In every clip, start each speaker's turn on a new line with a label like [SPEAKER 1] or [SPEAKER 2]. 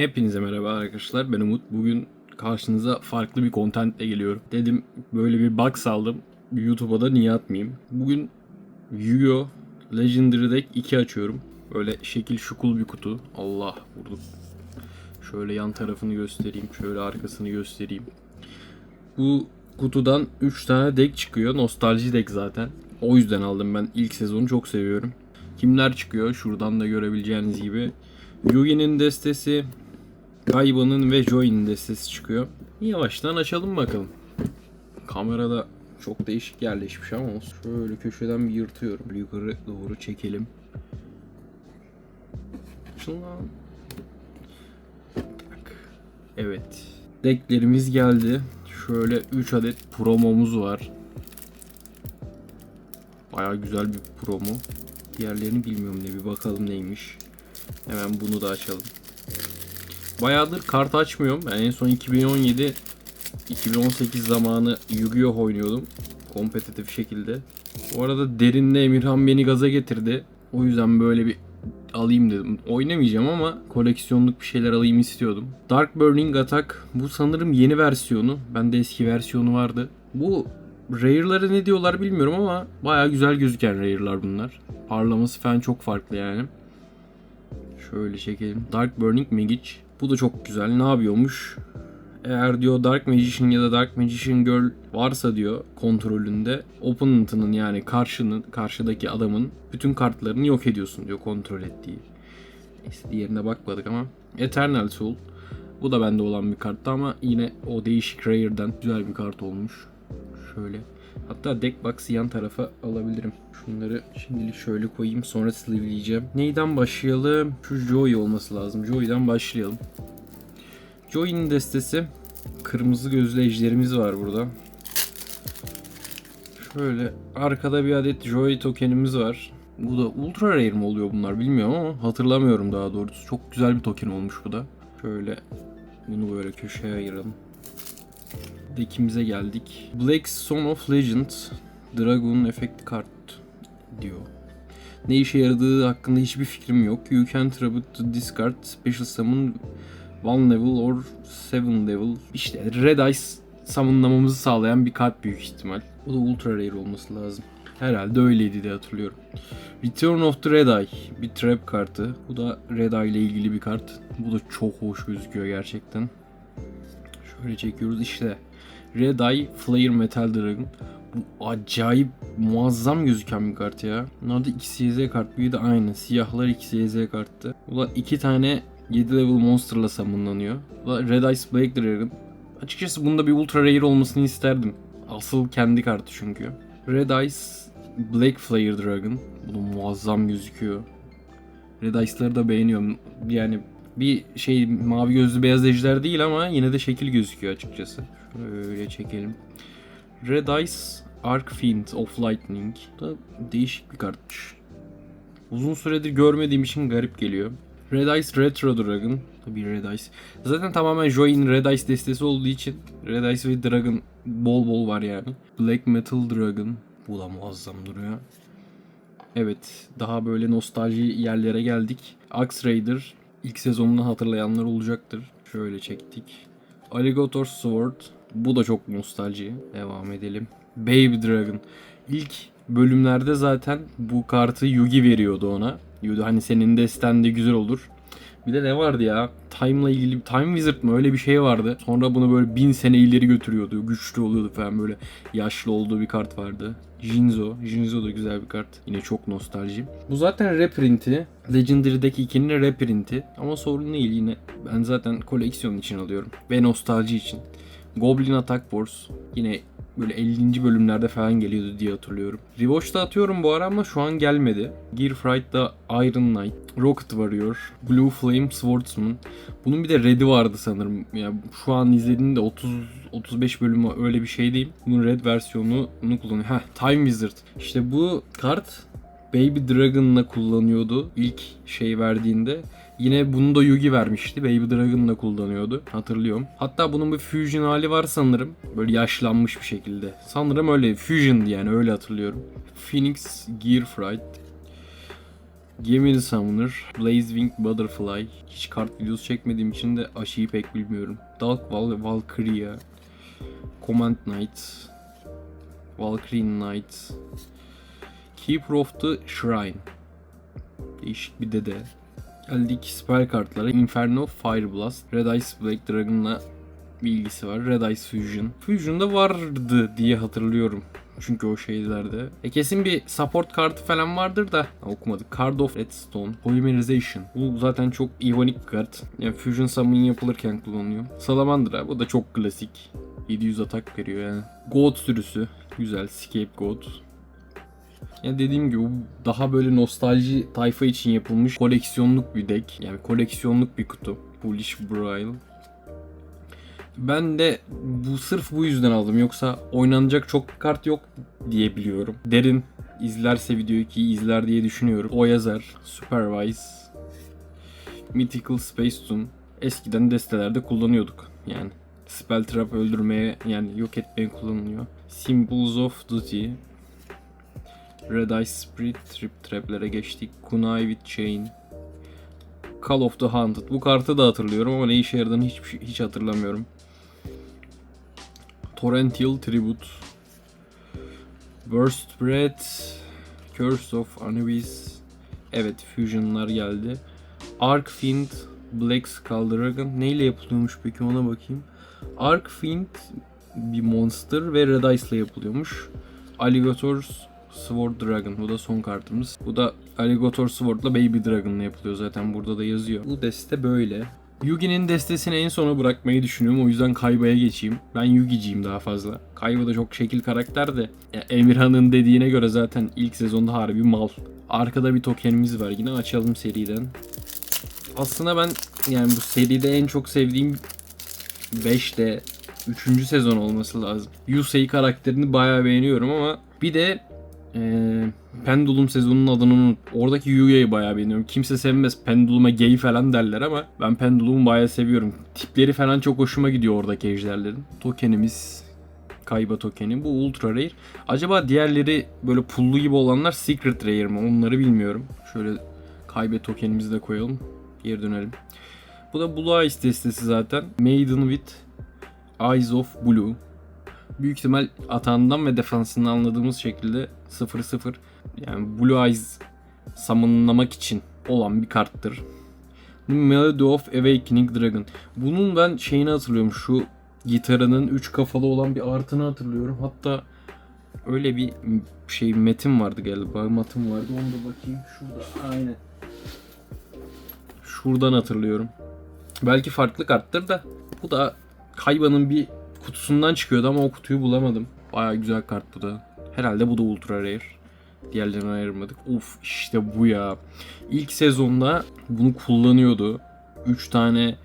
[SPEAKER 1] Hepinize merhaba arkadaşlar. Ben Umut. Bugün karşınıza farklı bir contentle geliyorum. Dedim böyle bir bug saldım. YouTube'a da niye atmayayım? Bugün Yu-Gi-Oh! Legendary Deck 2 açıyorum. Böyle şekil şukul bir kutu. Allah vurdum. Şöyle yan tarafını göstereyim. Şöyle arkasını göstereyim. Bu kutudan 3 tane deck çıkıyor. Nostalji deck zaten. O yüzden aldım ben. İlk sezonu çok seviyorum. Kimler çıkıyor? Şuradan da görebileceğiniz gibi. Yugi'nin destesi, Gaiba'nın ve Joy'nin destesi çıkıyor. Yavaştan açalım bakalım. Kamerada çok değişik yerleşmiş ama. Şöyle köşeden bir yırtıyorum. Yukarı doğru çekelim. Şundan. Evet. Decklerimiz geldi. Şöyle 3 adet promomuz var. Baya güzel bir promo. Diğerlerini bilmiyorum ne bir bakalım neymiş. Hemen bunu da açalım. Bayağıdır kart açmıyorum. Ben en son 2017 2018 zamanı Yu-Gi-Oh oynuyordum. Kompetitif şekilde. Bu arada derinde Emirhan beni gaza getirdi. O yüzden böyle bir alayım dedim. Oynamayacağım ama koleksiyonluk bir şeyler alayım istiyordum. Dark Burning Attack bu sanırım yeni versiyonu. Bende eski versiyonu vardı. Bu Rare'ları ne diyorlar bilmiyorum ama baya güzel gözüken Rare'lar bunlar. Parlaması falan çok farklı yani. Şöyle çekelim. Dark Burning Magic. Bu da çok güzel. Ne yapıyormuş? Eğer diyor Dark Magician ya da Dark Magician Girl varsa diyor kontrolünde opponent'ının yani karşının karşıdaki adamın bütün kartlarını yok ediyorsun diyor kontrol ettiği. Neyse diğerine bakmadık ama Eternal Soul. Bu da bende olan bir karttı ama yine o değişik rare'den güzel bir kart olmuş. Şöyle. Hatta deck box'ı yan tarafa alabilirim. Şunları şimdilik şöyle koyayım sonra sleeveleyeceğim. Neyden başlayalım? Şu Joy olması lazım. Joy'dan başlayalım. Joy'nin destesi. Kırmızı gözlü ejderimiz var burada. Şöyle arkada bir adet Joy tokenimiz var. Bu da ultra rare mi oluyor bunlar bilmiyorum ama hatırlamıyorum daha doğrusu. Çok güzel bir token olmuş bu da. Şöyle bunu böyle köşeye ayıralım. Dekimize geldik. Black Son of Legend Dragon Effect Card diyor. Ne işe yaradığı hakkında hiçbir fikrim yok. You can tribute to discard special summon one level or seven level. İşte Red Ice summonlamamızı sağlayan bir kart büyük ihtimal. Bu da ultra rare olması lazım. Herhalde öyleydi diye hatırlıyorum. Return of the Red Eye bir trap kartı. Bu da Red Eye ile ilgili bir kart. Bu da çok hoş gözüküyor gerçekten. Şöyle çekiyoruz işte. Red Eye Flare Metal Dragon. Bu acayip muazzam gözüken bir kart ya. Bunlar da XYZ kart. Bir de aynı. Siyahlar XYZ karttı. Bu da iki tane 7 level monsterla summonlanıyor. Bu da Red Ice Black Dragon. Açıkçası bunda bir ultra rare olmasını isterdim. Asıl kendi kartı çünkü. Red Ice Black Flare Dragon. Bu da muazzam gözüküyor. Red Ice'ları da beğeniyorum. Yani bir şey mavi gözlü beyaz ejder değil ama yine de şekil gözüküyor açıkçası. Şöyle çekelim. Red Ice Arc Fiend of Lightning. Bu da değişik bir kartmış. Uzun süredir görmediğim için garip geliyor. Red Ice Retro Dragon. Tabii Red Ice. Zaten tamamen Joy'in Red Ice destesi olduğu için Red Ice ve Dragon bol bol var yani. Black Metal Dragon. Bu da muazzam duruyor. Evet, daha böyle nostalji yerlere geldik. Axe Raider ilk sezonunu hatırlayanlar olacaktır. Şöyle çektik. Alligator Sword. Bu da çok nostalji. Devam edelim. Baby Dragon. İlk bölümlerde zaten bu kartı Yugi veriyordu ona. Diyordu hani senin desten de güzel olur. Bir de ne vardı ya? Time'la ilgili Time Wizard mı öyle bir şey vardı. Sonra bunu böyle bin sene ileri götürüyordu. Güçlü oluyordu falan böyle yaşlı olduğu bir kart vardı. Jinzo. Jinzo da güzel bir kart. Yine çok nostalji. Bu zaten reprinti. Legendary'deki ikinin reprinti. Ama sorun değil yine. Ben zaten koleksiyon için alıyorum. Ve nostalji için. Goblin Attack Force. Yine böyle 50. bölümlerde falan geliyordu diye hatırlıyorum. Rewatch'ta atıyorum bu ara ama şu an gelmedi. Gear Fright'da Iron Knight, Rocket Warrior, Blue Flame Swordsman. Bunun bir de Red'i vardı sanırım. Yani şu an izlediğimde 30 35 bölümü öyle bir şey değil. Bunun Red versiyonunu kullanıyor. Heh, Time Wizard. İşte bu kart Baby Dragon'la kullanıyordu ilk şey verdiğinde. Yine bunu da Yugi vermişti. Baby Dragon'la kullanıyordu. Hatırlıyorum. Hatta bunun bir fusion hali var sanırım. Böyle yaşlanmış bir şekilde. Sanırım öyle. Fusion'dı yani öyle hatırlıyorum. Phoenix Gear Fright. Gemini Summoner, Blazewing Butterfly. Hiç kart videosu çekmediğim için de aşıyı pek bilmiyorum. Dark Val Valkyria, Command Knight, Valkyrie Knight, Keeper of the Shrine. Değişik bir dede. Geldik spell kartlara. Inferno, Fire Blast, Red Ice Black Dragon'la bir ilgisi var. Red Ice Fusion. Fusion'da vardı diye hatırlıyorum. Çünkü o şeylerde. E kesin bir support kartı falan vardır da Ha, okumadık. Card of Redstone. Polymerization. Bu zaten çok ironik bir kart. Yani Fusion Summon yapılırken kullanılıyor. Salamandra. Bu da çok klasik. 700 atak veriyor yani. Goat sürüsü. Güzel. Scapegoat. Ya dediğim gibi daha böyle nostalji tayfa için yapılmış koleksiyonluk bir deck. Yani koleksiyonluk bir kutu. Foolish Braille. Ben de bu sırf bu yüzden aldım. Yoksa oynanacak çok kart yok diye biliyorum. Derin izlerse videoyu ki izler diye düşünüyorum. O yazar. Supervise. Mythical Space Tune. Eskiden destelerde kullanıyorduk. Yani Spell Trap öldürmeye yani yok etmeye kullanılıyor. Symbols of Duty. Red Ice Spirit Trip Trap'lere geçtik. Kunai with Chain. Call of the Haunted. Bu kartı da hatırlıyorum ama ne işe yaradığını hiç, hiç hatırlamıyorum. Torrential Tribute. Burst Breath. Curse of Anubis. Evet fusionlar geldi. Arc Fiend. Black Skull Dragon. Neyle yapılıyormuş peki ona bakayım. Arc Fiend bir monster ve Red Ice ile yapılıyormuş. Alligator's Sword Dragon. Bu da son kartımız. Bu da Alligator Sword'la Baby Dragon'la yapılıyor zaten burada da yazıyor. Bu deste böyle. Yugi'nin destesini en sona bırakmayı düşünüyorum. O yüzden Kayba'ya geçeyim. Ben Yugi'ciyim daha fazla. Kayba da çok şekil karakter de. Emirhan'ın dediğine göre zaten ilk sezonda harbi mal. Arkada bir tokenimiz var yine. Açalım seriden. Aslında ben yani bu seride en çok sevdiğim 5'te 3. sezon olması lazım. Yusei karakterini bayağı beğeniyorum ama bir de ee, Pendulum sezonunun adını unut. Oradaki Yuya'yı bayağı beğeniyorum. Kimse sevmez. Pendulum'a gay falan derler ama ben Pendulum'u bayağı seviyorum. Tipleri falan çok hoşuma gidiyor oradaki ejderlerin. Tokenimiz Kayba tokeni. Bu ultra rare. Acaba diğerleri böyle pullu gibi olanlar secret rare mi? Onları bilmiyorum. Şöyle Kaybe tokenimizi de koyalım. Geri dönelim. Bu da Blue Eyes destesi zaten. Maiden with Eyes of Blue. Büyük ihtimal atağından ve defansından anladığımız şekilde 0-0 yani Blue Eyes summonlamak için olan bir karttır. Melody of Awakening Dragon. Bunun ben şeyini hatırlıyorum. Şu gitarının 3 kafalı olan bir artını hatırlıyorum. Hatta öyle bir şey metin vardı galiba. Matım vardı. Onu da bakayım. Şurada. Aynen. Şuradan hatırlıyorum. Belki farklı karttır da. Bu da Kayba'nın bir kutusundan çıkıyordu ama o kutuyu bulamadım. Baya güzel kart bu da. Herhalde bu da ultra rare. Diğerlerini ayırmadık. Of işte bu ya. İlk sezonda bunu kullanıyordu. 3 tane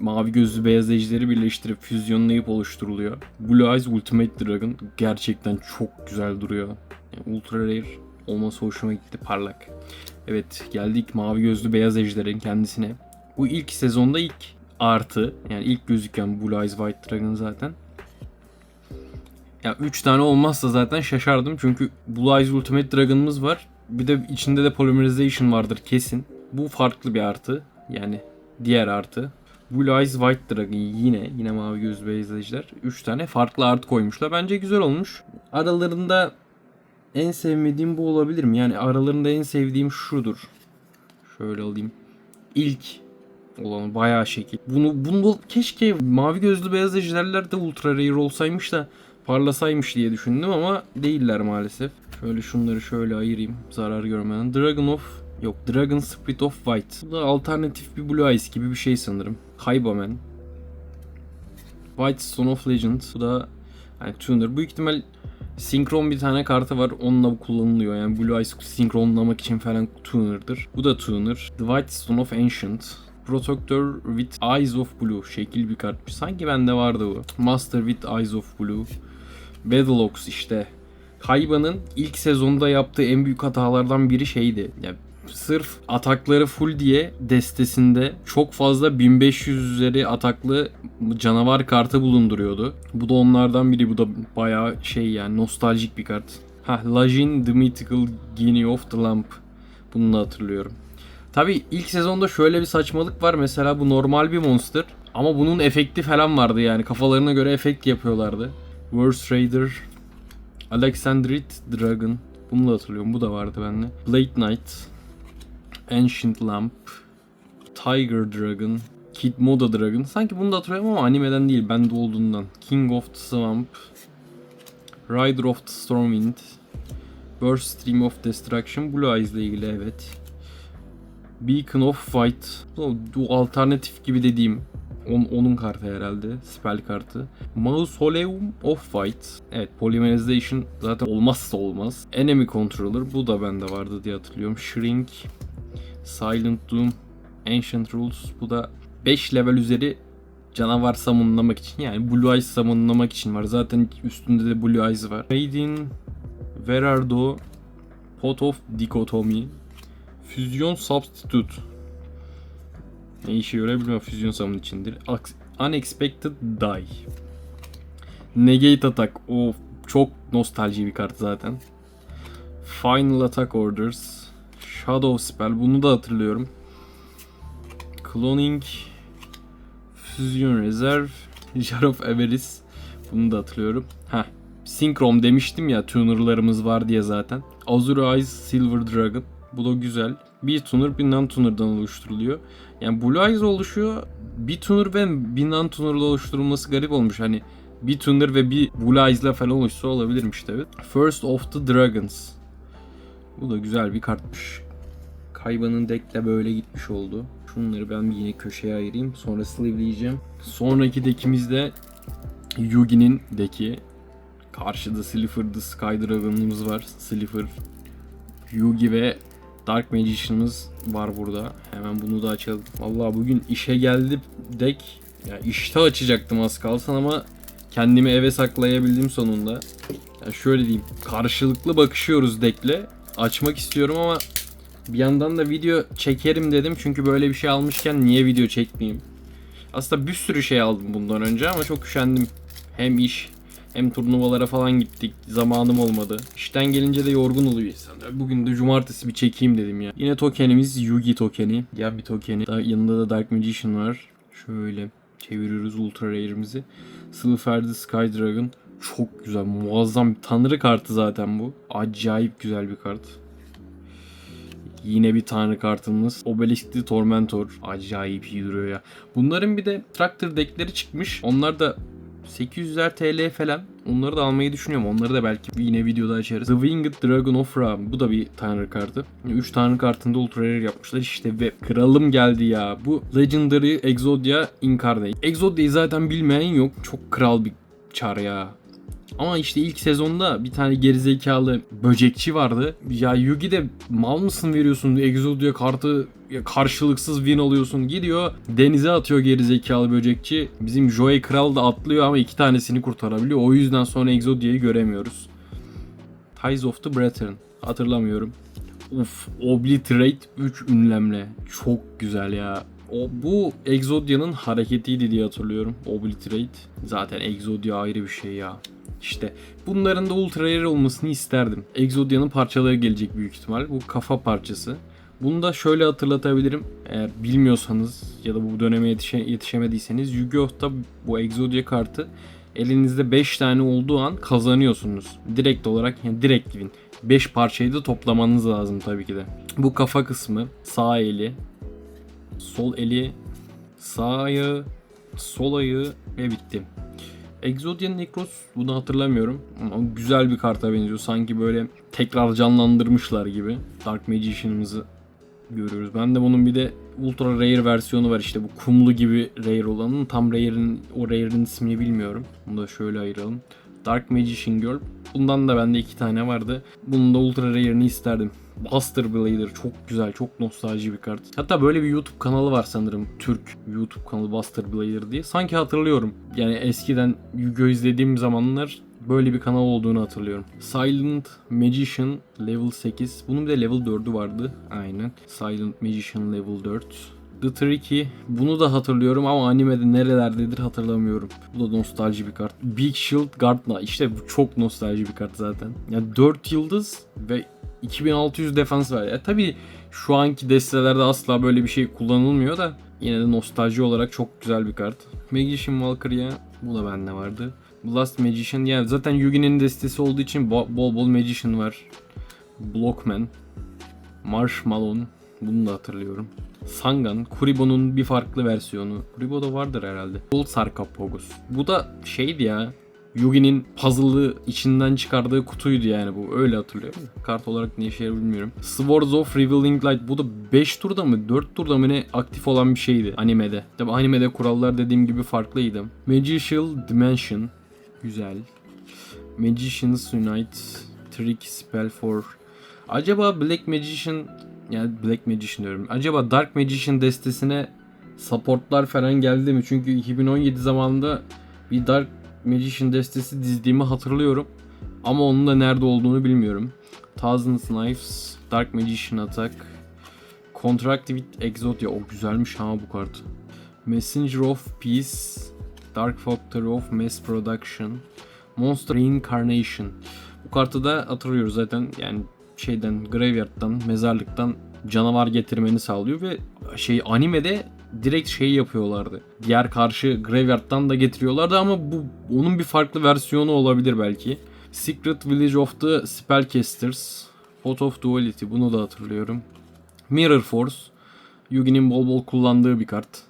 [SPEAKER 1] mavi gözlü beyaz ejderi birleştirip füzyonlayıp oluşturuluyor. Blue Eyes Ultimate Dragon gerçekten çok güzel duruyor. Yani ultra rare olması hoşuma gitti parlak. Evet geldik mavi gözlü beyaz ejderin kendisine. Bu ilk sezonda ilk artı yani ilk gözüken Blue Eyes White Dragon zaten. Ya 3 tane olmazsa zaten şaşardım çünkü Blue Eyes Ultimate Dragon'ımız var. Bir de içinde de Polymerization vardır kesin. Bu farklı bir artı. Yani diğer artı. Blue Eyes White Dragon yine yine mavi gözlü beyaz ejder. 3 tane farklı artı koymuşlar. Bence güzel olmuş. Aralarında en sevmediğim bu olabilir mi? Yani aralarında en sevdiğim şudur. Şöyle alayım. İlk olan bayağı şekil. Bunu bunu keşke mavi gözlü beyaz ejderler de ultra rare olsaymış da parlasaymış diye düşündüm ama değiller maalesef. Şöyle şunları şöyle ayırayım zarar görmeden. Dragon of yok Dragon Spirit of White. Bu da alternatif bir Blue Eyes gibi bir şey sanırım. Kaibaman. White Stone of Legend. Bu da yani tuner. Büyük ihtimal sinkron bir tane kartı var. Onunla bu kullanılıyor. Yani Blue Eyes sinkronlamak için falan tuner'dır. Bu da tuner. The White Stone of Ancient. Protector with Eyes of Blue. Şekil bir kartmış. Sanki bende vardı bu. Master with Eyes of Blue. Battleox işte. Kayba'nın ilk sezonda yaptığı en büyük hatalardan biri şeydi. Yani sırf atakları full diye destesinde çok fazla 1500 üzeri ataklı canavar kartı bulunduruyordu. Bu da onlardan biri. Bu da bayağı şey yani nostaljik bir kart. Ha, Lajin The Mythical Guinea of the Lamp. Bunu da hatırlıyorum. Tabi ilk sezonda şöyle bir saçmalık var. Mesela bu normal bir monster. Ama bunun efekti falan vardı yani. Kafalarına göre efekt yapıyorlardı. Worst Raider, Alexandrite Dragon. Bunu da hatırlıyorum. Bu da vardı bende. Blade Knight, Ancient Lamp, Tiger Dragon, Kid Moda Dragon. Sanki bunu da hatırlıyorum ama animeden değil. Bende olduğundan. King of the Swamp, Rider of the Stormwind, Burst Stream of Destruction. Blue Eyes ile ilgili evet. Beacon of Fight. Bu, alternatif gibi dediğim on, onun kartı herhalde. Spell kartı. Mausoleum of Fight. Evet Polymerization zaten olmazsa olmaz. Enemy Controller. Bu da bende vardı diye hatırlıyorum. Shrink. Silent Doom. Ancient Rules. Bu da 5 level üzeri canavar summonlamak için yani Blue Eyes summonlamak için var. Zaten üstünde de Blue Eyes var. Raiden, Verardo, Pot of Dichotomy, Füzyon Substitute. Ne işe yarıyor bilmiyorum füzyon summon içindir. Unexpected Die. Negate Attack. O çok nostalji bir kart zaten. Final Attack Orders. Shadow Spell. Bunu da hatırlıyorum. Cloning. Fusion Reserve. Jar of Everis. Bunu da hatırlıyorum. Heh. Synchron demiştim ya tunerlarımız var diye zaten. Azure Eyes Silver Dragon. Bu da güzel. Bir tuner bir non tuner'dan oluşturuluyor. Yani Blue Eyes oluşuyor. Bir tuner ve bir non tuner'la oluşturulması garip olmuş. Hani bir tuner ve bir Blue Eyes'la falan oluşsa olabilirmiş tabii. First of the Dragons. Bu da güzel bir kartmış. Kayba'nın deckle böyle gitmiş oldu. Şunları ben yine köşeye ayırayım. Sonra sleeveleyeceğim. Sonraki deckimiz de Yugi'nin deki. Karşıda Slifer the Sky Dragon'ımız var. Slifer, Yugi ve Dark Magician'ımız var burada. Hemen bunu da açalım. Vallahi bugün işe geldi deck. Ya işte açacaktım az kalsın ama kendimi eve saklayabildim sonunda. Ya şöyle diyeyim. Karşılıklı bakışıyoruz deckle. Açmak istiyorum ama bir yandan da video çekerim dedim. Çünkü böyle bir şey almışken niye video çekmeyeyim? Aslında bir sürü şey aldım bundan önce ama çok üşendim. Hem iş hem turnuvalara falan gittik. Zamanım olmadı. İşten gelince de yorgun oluyor insan. Bugün de cumartesi bir çekeyim dedim ya. Yine tokenimiz Yugi tokeni. Ya bir tokeni. Daha yanında da Dark Magician var. Şöyle çeviriyoruz Ultra Rare'imizi. The Sky Dragon. Çok güzel. Muazzam tanrı kartı zaten bu. Acayip güzel bir kart. Yine bir tanrı kartımız. Obelisk'li Tormentor. Acayip iyi duruyor ya. Bunların bir de Tractor deckleri çıkmış. Onlar da 800'ler TL falan. Onları da almayı düşünüyorum. Onları da belki yine videoda açarız. The Winged Dragon of Ra. Bu da bir tanrı kartı. 3 tanrı kartında Ultra Rare yapmışlar işte ve kralım geldi ya. Bu Legendary Exodia Incarnate. Exodia'yı zaten bilmeyen yok. Çok kral bir çar ya. Ama işte ilk sezonda bir tane gerizekalı böcekçi vardı. Ya Yugi de mal mısın veriyorsun Exodia kartı karşılıksız win alıyorsun. Gidiyor denize atıyor gerizekalı böcekçi. Bizim Joey Kral da atlıyor ama iki tanesini kurtarabiliyor. O yüzden sonra Exodia'yı göremiyoruz. Ties of the Brethren. Hatırlamıyorum. Uf, Obliterate 3 ünlemle. Çok güzel ya. O, bu Exodia'nın hareketiydi diye hatırlıyorum. Obliterate. Zaten Exodia ayrı bir şey ya. İşte bunların da ultra rare olmasını isterdim. Exodia'nın parçaları gelecek büyük ihtimal. Bu kafa parçası. Bunu da şöyle hatırlatabilirim. Eğer bilmiyorsanız ya da bu döneme yetişe, yetişemediyseniz Yu-Gi-Oh'ta bu Exodia kartı elinizde 5 tane olduğu an kazanıyorsunuz. Direkt olarak yani direkt win. 5 parçayı da toplamanız lazım tabii ki de. Bu kafa kısmı sağ eli, sol eli, sağ ayağı, sol ayağı ve bitti. Exodia Necros bunu hatırlamıyorum ama güzel bir karta benziyor. Sanki böyle tekrar canlandırmışlar gibi. Dark Magician'ımızı görüyoruz. Ben de bunun bir de Ultra Rare versiyonu var işte bu kumlu gibi Rare olanın. Tam Rare'in o Rare'in ismini bilmiyorum. Bunu da şöyle ayıralım. Dark Magician Girl. Bundan da bende iki tane vardı. Bunun da Ultra Rare'ini isterdim. Buster Blader çok güzel, çok nostalji bir kart. Hatta böyle bir YouTube kanalı var sanırım. Türk YouTube kanalı Buster Blader diye. Sanki hatırlıyorum. Yani eskiden Yu-Gi-Oh izlediğim zamanlar böyle bir kanal olduğunu hatırlıyorum. Silent Magician Level 8. Bunun bir de Level 4'ü vardı. Aynen. Silent Magician Level 4. The Tricky. Bunu da hatırlıyorum ama animede nerelerdedir hatırlamıyorum. Bu da nostalji bir kart. Big Shield Gardna. İşte bu çok nostalji bir kart zaten. Yani 4 yıldız ve 2600 defans var. Ya tabii şu anki destelerde asla böyle bir şey kullanılmıyor da yine de nostalji olarak çok güzel bir kart. Magician Valkyria bu da bende vardı. Blast Magician yani zaten Yugi'nin destesi olduğu için bo- bol bol Magician var. Blockman, Marshmallow bunu da hatırlıyorum. Sangan, Kuribo'nun bir farklı versiyonu. Kuribo da vardır herhalde. Gold Sarkophagos. Bu da şeydi ya. Yugi'nin puzzle'ı içinden çıkardığı kutuydu yani bu. Öyle hatırlıyorum. Kart olarak ne işe bilmiyorum. Swords of Revealing Light. Bu da 5 turda mı 4 turda mı ne aktif olan bir şeydi animede. Tabi animede kurallar dediğim gibi farklıydı. Magician Dimension. Güzel. Magician's Unite. Trick Spell for. Acaba Black Magician yani Black Magician diyorum. Acaba Dark Magician destesine supportlar falan geldi mi? Çünkü 2017 zamanında bir Dark Magician destesi dizdiğimi hatırlıyorum. Ama onun da nerede olduğunu bilmiyorum. Thousand Knives, Dark Magician Attack, Contract with Exodia. O güzelmiş ha bu kart. Messenger of Peace, Dark Factory of Mass Production, Monster Reincarnation. Bu kartı da hatırlıyoruz zaten yani şeyden graveyard'dan mezarlıktan canavar getirmeni sağlıyor ve şey animede direkt şey yapıyorlardı. Diğer karşı graveyard'dan da getiriyorlardı ama bu onun bir farklı versiyonu olabilir belki. Secret Village of the Spellcasters, Pot of Duality bunu da hatırlıyorum. Mirror Force, Yugi'nin bol bol kullandığı bir kart.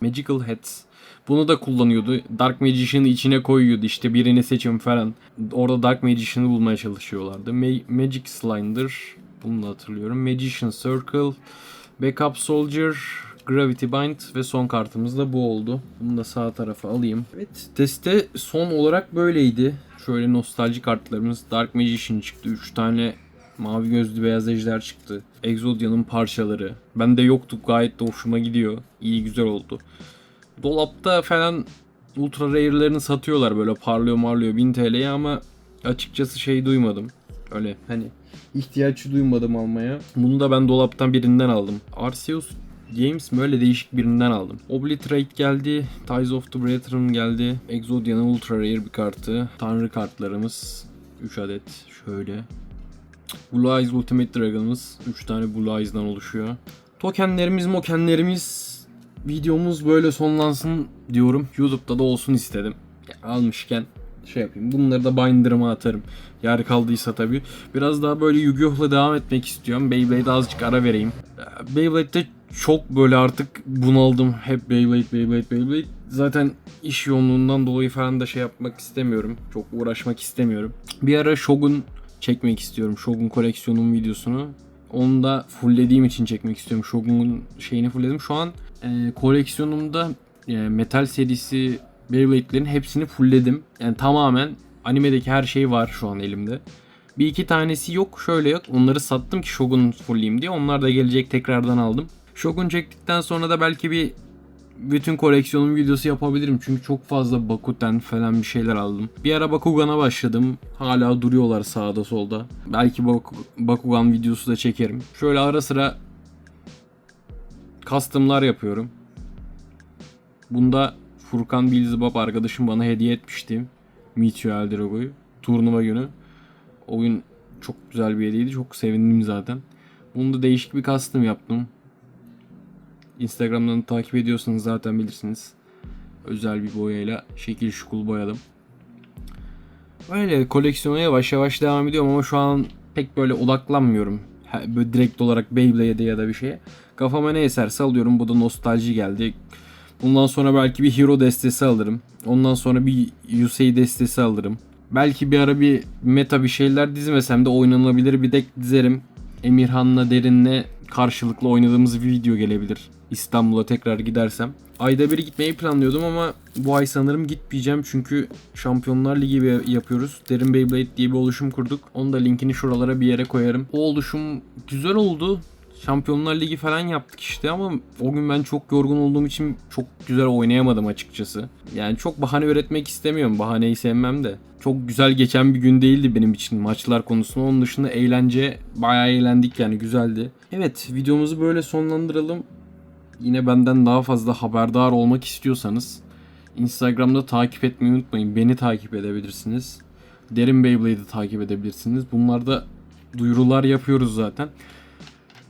[SPEAKER 1] Magical Heads. Bunu da kullanıyordu. Dark Magician'ı içine koyuyordu işte birini seçin falan. Orada Dark Magician'ı bulmaya çalışıyorlardı. Ma- Magic Slinder. Bunu da hatırlıyorum. Magician Circle. Backup Soldier. Gravity Bind ve son kartımız da bu oldu. Bunu da sağ tarafa alayım. Evet teste son olarak böyleydi. Şöyle nostalji kartlarımız. Dark Magician çıktı. 3 tane mavi gözlü beyaz ejder çıktı. Exodia'nın parçaları. Bende yoktu gayet de hoşuma gidiyor. İyi güzel oldu. Dolapta falan ultra rare'lerini satıyorlar böyle parlıyor marlıyor 1000 TL'ye ama açıkçası şey duymadım. Öyle hani ihtiyaç duymadım almaya. Bunu da ben dolaptan birinden aldım. Arceus Games böyle değişik birinden aldım. Obliterate geldi. Ties of the Brethren geldi. Exodia'nın ultra rare bir kartı. Tanrı kartlarımız 3 adet şöyle. Blue Eyes Ultimate Dragon'ımız 3 tane Blue Eyes'dan oluşuyor. Tokenlerimiz mokenlerimiz videomuz böyle sonlansın diyorum. YouTube'da da olsun istedim. Almışken şey yapayım. Bunları da Binder'ıma atarım. Yer kaldıysa tabii. Biraz daha böyle Yu-Gi-Oh'la devam etmek istiyorum. Beyblade'e azıcık ara vereyim. Beyblade'de çok böyle artık bunaldım. Hep Beyblade, Beyblade, Beyblade. Zaten iş yoğunluğundan dolayı falan da şey yapmak istemiyorum. Çok uğraşmak istemiyorum. Bir ara Shogun çekmek istiyorum. Shogun koleksiyonum videosunu. Onu da fulllediğim için çekmek istiyorum. Shogun'un şeyini fullledim. Şu an e, koleksiyonumda e, metal serisi Beyblade'lerin hepsini fullledim. Yani tamamen animedeki her şey var şu an elimde. Bir iki tanesi yok şöyle yok. Onları sattım ki Shogun fullleyeyim diye. Onlar da gelecek tekrardan aldım. Shogun çektikten sonra da belki bir bütün koleksiyonun videosu yapabilirim. Çünkü çok fazla Bakuten falan bir şeyler aldım. Bir ara Bakugan'a başladım. Hala duruyorlar sağda solda. Belki Bak- Bakugan videosu da çekerim. Şöyle ara sıra custom'lar yapıyorum. Bunda Furkan Bilzibab arkadaşım bana hediye etmişti. Meteor Eldrago'yu. Turnuva günü. O gün çok güzel bir hediyeydi. Çok sevindim zaten. Bunda değişik bir custom yaptım. Instagram'dan takip ediyorsanız zaten bilirsiniz. Özel bir boyayla şekil şukul boyadım. Öyle koleksiyona yavaş yavaş devam ediyorum ama şu an pek böyle odaklanmıyorum. Böyle direkt olarak Beyblade'e ya da bir şeye. Kafama ne eserse alıyorum. Bu da nostalji geldi. Bundan sonra belki bir Hero destesi alırım. Ondan sonra bir Yusei destesi alırım. Belki bir ara bir meta bir şeyler dizmesem de oynanabilir bir deck dizerim. Emirhan'la Derin'le karşılıklı oynadığımız bir video gelebilir. İstanbul'a tekrar gidersem. Ayda bir gitmeyi planlıyordum ama bu ay sanırım gitmeyeceğim çünkü Şampiyonlar Ligi yapıyoruz. Derin Beyblade diye bir oluşum kurduk. Onu da linkini şuralara bir yere koyarım. O oluşum güzel oldu. Şampiyonlar Ligi falan yaptık işte ama o gün ben çok yorgun olduğum için çok güzel oynayamadım açıkçası. Yani çok bahane üretmek istemiyorum. Bahaneyi sevmem de. Çok güzel geçen bir gün değildi benim için maçlar konusunda. Onun dışında eğlence bayağı eğlendik yani güzeldi. Evet videomuzu böyle sonlandıralım. Yine benden daha fazla haberdar olmak istiyorsanız Instagram'da takip etmeyi unutmayın. Beni takip edebilirsiniz. Derin Beyblade'i takip edebilirsiniz. Bunlarda duyurular yapıyoruz zaten.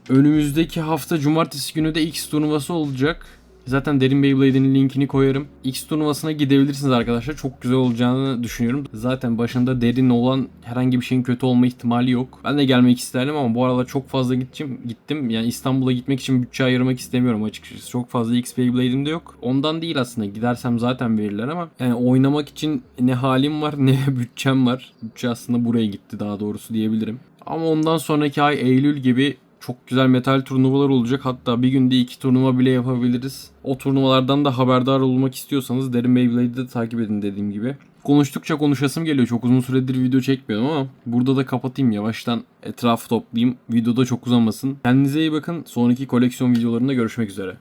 [SPEAKER 1] Önümüzdeki hafta cumartesi günü de X turnuvası olacak. Zaten Derin Beyblade'in linkini koyarım. X turnuvasına gidebilirsiniz arkadaşlar. Çok güzel olacağını düşünüyorum. Zaten başında derin olan herhangi bir şeyin kötü olma ihtimali yok. Ben de gelmek isterdim ama bu aralar çok fazla gittim. gittim. Yani İstanbul'a gitmek için bütçe ayırmak istemiyorum açıkçası. Çok fazla X Beyblade'im de yok. Ondan değil aslında. Gidersem zaten verirler ama yani oynamak için ne halim var ne bütçem var. Bütçe aslında buraya gitti daha doğrusu diyebilirim. Ama ondan sonraki ay Eylül gibi çok güzel metal turnuvalar olacak. Hatta bir günde iki turnuva bile yapabiliriz. O turnuvalardan da haberdar olmak istiyorsanız Derin Beyblade'i de takip edin dediğim gibi. Konuştukça konuşasım geliyor. Çok uzun süredir video çekmiyorum ama burada da kapatayım yavaştan etrafı toplayayım. Videoda çok uzamasın. Kendinize iyi bakın. Sonraki koleksiyon videolarında görüşmek üzere.